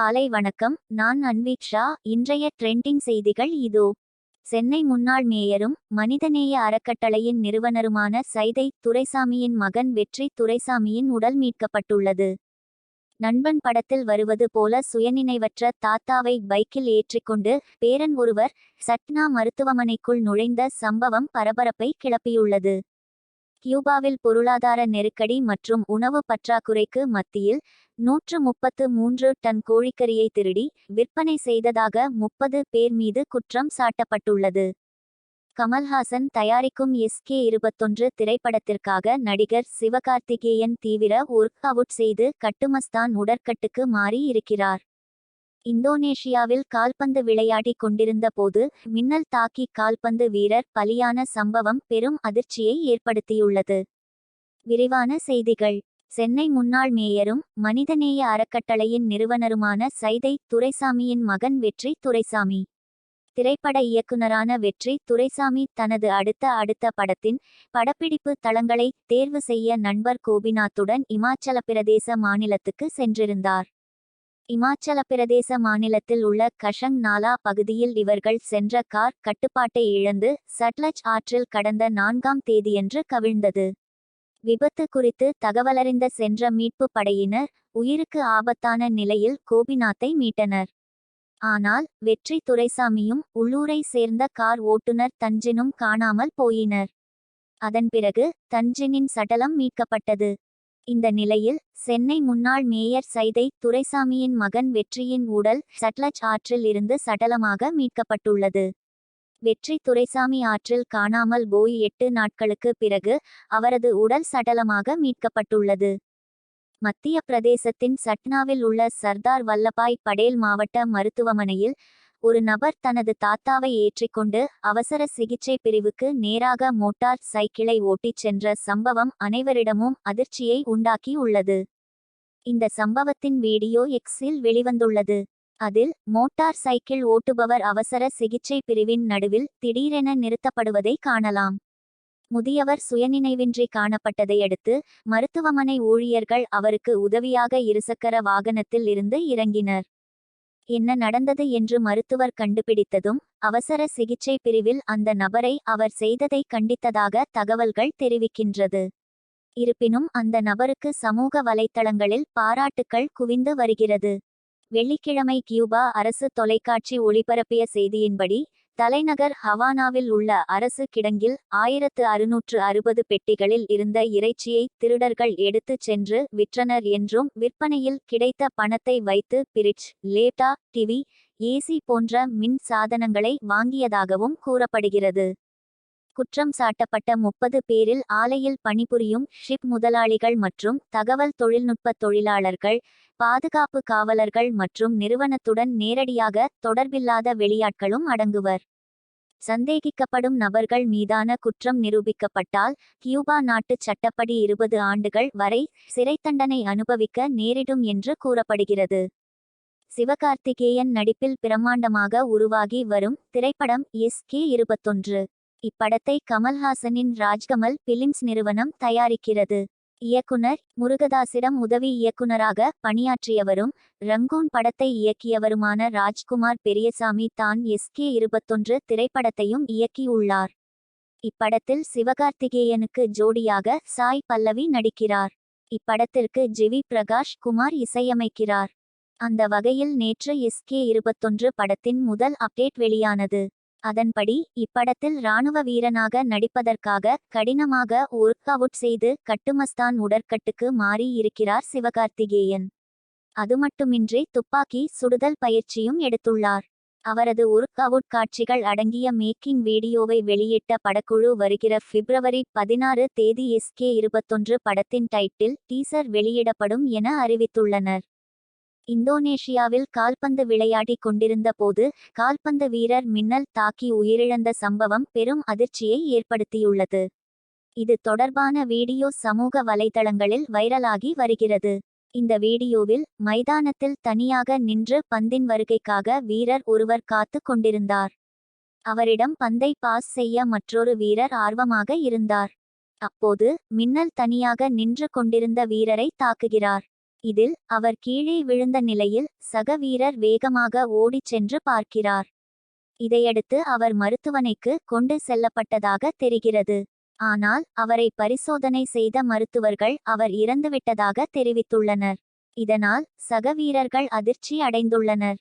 காலை வணக்கம். நான் அன்வீக்ஷா இன்றைய ட்ரெண்டிங் செய்திகள் இதோ. சென்னை முன்னாள் மேயரும் மனிதநேய அறக்கட்டளையின் நிறுவனருமான சைதை துரைசாமியின் மகன் வெற்றி துரைசாமியின் உடல் மீட்கப்பட்டுள்ளது. நண்பன் படத்தில் வருவது போல சுயநினைவற்ற தாத்தாவை பைக்கில் ஏற்றிக்கொண்டு பேரன் ஒருவர் சட்னா மருத்துவமனைக்குள் நுழைந்த சம்பவம் பரபரப்பை கிளப்பியுள்ளது. கியூபாவில் பொருளாதார நெருக்கடி மற்றும் உணவு பற்றாக்குறைக்கு மத்தியில் நூற்று முப்பத்து மூன்று டன் கோழிக்கறியை திருடி விற்பனை செய்ததாக முப்பது பேர் மீது குற்றம் சாட்டப்பட்டுள்ளது. கமல்ஹாசன் தயாரிக்கும் எஸ்கே இருபத்தொன்று திரைப்படத்திற்காக நடிகர் சிவகார்த்திகேயன் தீவிர ஒர்க் அவுட் செய்து கட்டுமஸ்தான் உடற்கட்டுக்கு மாறி இருக்கிறார். இந்தோனேஷியாவில் கால்பந்து விளையாடிக் கொண்டிருந்த போது மின்னல் தாக்கி கால்பந்து வீரர் பலியான சம்பவம் பெரும் அதிர்ச்சியை ஏற்படுத்தியுள்ளது. விரிவான செய்திகள். சென்னை முன்னாள் மேயரும் மனிதநேய அறக்கட்டளையின் நிறுவனருமான சைதை துரைசாமியின் மகன் வெற்றி துரைசாமி. திரைப்பட இயக்குனரான வெற்றி துரைசாமி தனது அடுத்த அடுத்த படத்தின் படப்பிடிப்பு தளங்களை தேர்வு செய்ய நண்பர் கோபிநாத்துடன் இமாச்சல பிரதேச மாநிலத்துக்கு சென்றிருந்தார். இமாச்சல பிரதேச மாநிலத்தில் உள்ள கஷங் நாலா பகுதியில் இவர்கள் சென்ற கார் கட்டுப்பாட்டை இழந்து சட்லஜ் ஆற்றில் கடந்த நான்காம் தேதியன்று கவிழ்ந்தது. விபத்து குறித்து தகவலறிந்த சென்ற மீட்பு படையினர் உயிருக்கு ஆபத்தான நிலையில் கோபிநாத்தை மீட்டனர். ஆனால் வெற்றி துரைசாமியும் உள்ளூரை சேர்ந்த கார் ஓட்டுநர் தஞ்சினும் காணாமல் போயினர். அதன் பிறகு தஞ்சினின் சடலம் மீட்கப்பட்டது. இந்த நிலையில் சென்னை முன்னாள் மேயர் சைதை துரைசாமியின் மகன் வெற்றியின் உடல் சட்லஜ் ஆற்றில் இருந்து சடலமாக மீட்கப்பட்டுள்ளது. வெற்றி துரைசாமி ஆற்றில் காணாமல் போய் எட்டு நாட்களுக்கு பிறகு அவரது உடல் சடலமாக மீட்கப்பட்டுள்ளது. மத்திய பிரதேசத்தின் சட்னாவில் உள்ள சர்தார் வல்லபாய் படேல் மாவட்ட மருத்துவமனையில் ஒரு நபர் தனது தாத்தாவை ஏற்றிக்கொண்டு அவசர சிகிச்சை பிரிவுக்கு நேராக மோட்டார் சைக்கிளை ஓட்டிச் சென்ற சம்பவம் அனைவரிடமும் அதிர்ச்சியை உண்டாக்கி உள்ளது. இந்த சம்பவத்தின் வீடியோ எக்ஸில் வெளிவந்துள்ளது. அதில் மோட்டார் சைக்கிள் ஓட்டுபவர் அவசர சிகிச்சை பிரிவின் நடுவில் திடீரென நிறுத்தப்படுவதை காணலாம். முதியவர் சுயநினைவின்றி காணப்பட்டதையடுத்து மருத்துவமனை ஊழியர்கள் அவருக்கு உதவியாக இருசக்கர வாகனத்தில் இருந்து இறங்கினர். என்ன நடந்தது என்று மருத்துவர் கண்டுபிடித்ததும் அவசர சிகிச்சை பிரிவில் அந்த நபரை அவர் செய்ததை கண்டித்ததாக தகவல்கள் தெரிவிக்கின்றது. இருப்பினும் அந்த நபருக்கு சமூக வலைத்தளங்களில் பாராட்டுக்கள் குவிந்து வருகிறது. வெள்ளிக்கிழமை கியூபா அரசு தொலைக்காட்சி ஒளிபரப்பிய செய்தியின்படி தலைநகர் ஹவானாவில் உள்ள அரசு கிடங்கில் ஆயிரத்து அறுநூற்று அறுபது பெட்டிகளில் இருந்த இறைச்சியை திருடர்கள் எடுத்துச் சென்று விற்றனர் என்றும் விற்பனையில் கிடைத்த பணத்தை வைத்து பிரிட்ஜ் லேப்டா டிவி ஏசி போன்ற மின் சாதனங்களை வாங்கியதாகவும் கூறப்படுகிறது. குற்றம் சாட்டப்பட்ட முப்பது பேரில் ஆலையில் பணிபுரியும் ஷிப் முதலாளிகள் மற்றும் தகவல் தொழில்நுட்ப தொழிலாளர்கள் பாதுகாப்பு காவலர்கள் மற்றும் நிறுவனத்துடன் நேரடியாக தொடர்பில்லாத வெளியாட்களும் அடங்குவர். சந்தேகிக்கப்படும் நபர்கள் மீதான குற்றம் நிரூபிக்கப்பட்டால் கியூபா நாட்டு சட்டப்படி இருபது ஆண்டுகள் வரை சிறை தண்டனை அனுபவிக்க நேரிடும் என்று கூறப்படுகிறது. சிவகார்த்திகேயன் நடிப்பில் பிரம்மாண்டமாக உருவாகி வரும் திரைப்படம் எஸ் கே இருபத்தொன்று. இப்படத்தை கமல்ஹாசனின் ராஜ்கமல் பிலிம்ஸ் நிறுவனம் தயாரிக்கிறது. இயக்குனர் முருகதாசிடம் உதவி இயக்குனராக பணியாற்றியவரும் ரங்கூன் படத்தை இயக்கியவருமான ராஜ்குமார் பெரியசாமி தான் எஸ்கே இருபத்தொன்று திரைப்படத்தையும் இயக்கியுள்ளார். இப்படத்தில் சிவகார்த்திகேயனுக்கு ஜோடியாக சாய் பல்லவி நடிக்கிறார். இப்படத்திற்கு ஜிவி பிரகாஷ் குமார் இசையமைக்கிறார். அந்த வகையில் நேற்று எஸ்கே இருபத்தொன்று படத்தின் முதல் அப்டேட் வெளியானது. அதன்படி இப்படத்தில் ராணுவ வீரனாக நடிப்பதற்காக கடினமாக ஒர்க் அவுட் செய்து கட்டுமஸ்தான் உடற்கட்டுக்கு மாறி இருக்கிறார் சிவகார்த்திகேயன். அது மட்டுமின்றி துப்பாக்கி சுடுதல் பயிற்சியும் எடுத்துள்ளார். அவரது ஒர்க் அவுட் காட்சிகள் அடங்கிய மேக்கிங் வீடியோவை வெளியிட்ட படக்குழு வருகிற பிப்ரவரி பதினாறு தேதி எஸ்கே இருபத்தொன்று படத்தின் டைட்டில் டீசர் வெளியிடப்படும் என அறிவித்துள்ளனர். இந்தோனேஷியாவில் கால்பந்து விளையாடிக் கொண்டிருந்த போது கால்பந்து வீரர் மின்னல் தாக்கி உயிரிழந்த சம்பவம் பெரும் அதிர்ச்சியை ஏற்படுத்தியுள்ளது. இது தொடர்பான வீடியோ சமூக வலைதளங்களில் வைரலாகி வருகிறது. இந்த வீடியோவில் மைதானத்தில் தனியாக நின்று பந்தின் வருகைக்காக வீரர் ஒருவர் காத்து கொண்டிருந்தார். அவரிடம் பந்தை பாஸ் செய்ய மற்றொரு வீரர் ஆர்வமாக இருந்தார். அப்போது மின்னல் தனியாக நின்று கொண்டிருந்த வீரரை தாக்குகிறார். இதில் அவர் கீழே விழுந்த நிலையில் சக வீரர் வேகமாக ஓடிச் சென்று பார்க்கிறார். இதையடுத்து அவர் மருத்துவனைக்கு கொண்டு செல்லப்பட்டதாக தெரிகிறது. ஆனால் அவரை பரிசோதனை செய்த மருத்துவர்கள் அவர் இறந்துவிட்டதாக தெரிவித்துள்ளனர். இதனால் சக வீரர்கள் அதிர்ச்சி அடைந்துள்ளனர்.